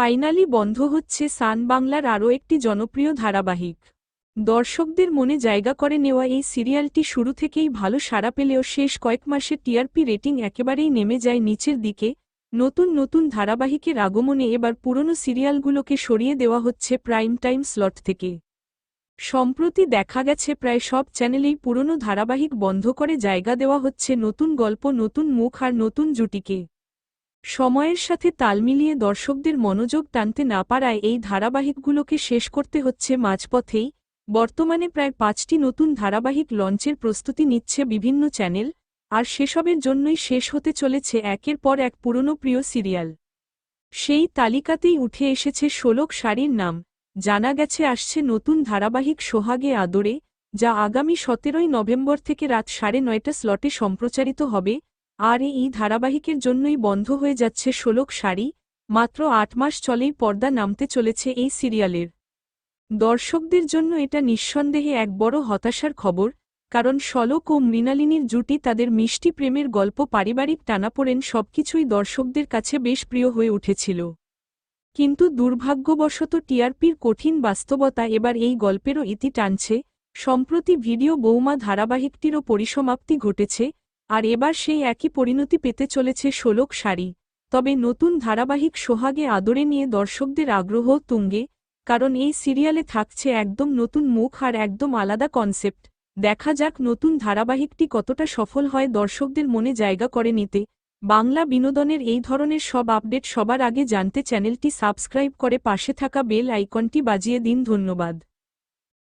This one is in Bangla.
ফাইনালি বন্ধ হচ্ছে সান বাংলার আরও একটি জনপ্রিয় ধারাবাহিক। দর্শকদের মনে জায়গা করে নেওয়া এই সিরিয়ালটি শুরু থেকেই ভালো সাড়া পেলেও শেষ কয়েক মাসে টিআরপি রেটিং একেবারেই নেমে যায় নিচের দিকে। নতুন নতুন ধারাবাহিকের আগমনে এবার পুরনো সিরিয়ালগুলোকে সরিয়ে দেওয়া হচ্ছে প্রাইম টাইম স্লট থেকে। সম্প্রতি দেখা গেছে প্রায় সব চ্যানেলেই পুরনো ধারাবাহিক বন্ধ করে জায়গা দেওয়া হচ্ছে নতুন গল্প, নতুন মুখ আর নতুন জুটিকে। সময়ের সাথে তাল মিলিয়ে দর্শকদের মনোযোগ টানতে না পারায় এই ধারাবাহিকগুলোকে শেষ করতে হচ্ছে মাঝপথেই। বর্তমানে প্রায় পাঁচটি নতুন ধারাবাহিক লঞ্চের প্রস্তুতি নিচ্ছে বিভিন্ন চ্যানেল, আর সেসবের জন্যই শেষ হতে চলেছে একের পর এক পুরনো প্রিয় সিরিয়াল। সেই তালিকাতেই উঠে এসেছে ষোলক শাড়ির নাম, জানা গেছে আসছে নতুন ধারাবাহিক সোহাগে আদরে, যা আগামী সতেরোই নভেম্বর থেকে রাত সাড়ে নয়টা স্লটে সম্প্রচারিত হবে আর এই ধারাবাহিকের জন্যই বন্ধ হয়ে যাচ্ছে ষোলক শাড়ি মাত্র আট মাস চলেই পর্দা নামতে চলেছে এই সিরিয়ালের। দর্শকদের জন্য এটা নিঃসন্দেহে এক বড় হতাশার খবর, কারণ শলক ও মৃণালিনীর জুটি তাদের মিষ্টি প্রেমের গল্প পারিবারিক টানাপোড়েন সবকিছুই দর্শকদের কাছে বেশ প্রিয় হয়ে উঠেছিল। কিন্তু দুর্ভাগ্যবশত টিআরপির কঠিন বাস্তবতা এবার এই গল্পেরও ইতি টানছে, সম্প্রতি ভিডিও বৌমা ধারাবাহিকটিরও পরিসমাপ্তি ঘটেছে আর এবার সেই একই পরিণতি পেতে চলেছে ষোলক শাড়ি। তবে নতুন ধারাবাহিক সোহাগে আদরে নিয়ে দর্শকদের আগ্রহ তুঙ্গে, কারণ এই সিরিয়ালে থাকছে একদম নতুন মুখ আর একদম আলাদা কনসেপ্ট। দেখা যাক নতুন ধারাবাহিকটি কতটা সফল হয় দর্শকদের মনে জায়গা করে নিতে। বাংলা বিনোদনের এই ধরনের সব আপডেট সবার আগে জানতে চ্যানেলটি সাবস্ক্রাইব করে পাশে থাকা বেল আইকনটি বাজিয়ে দিন ধন্যবাদ।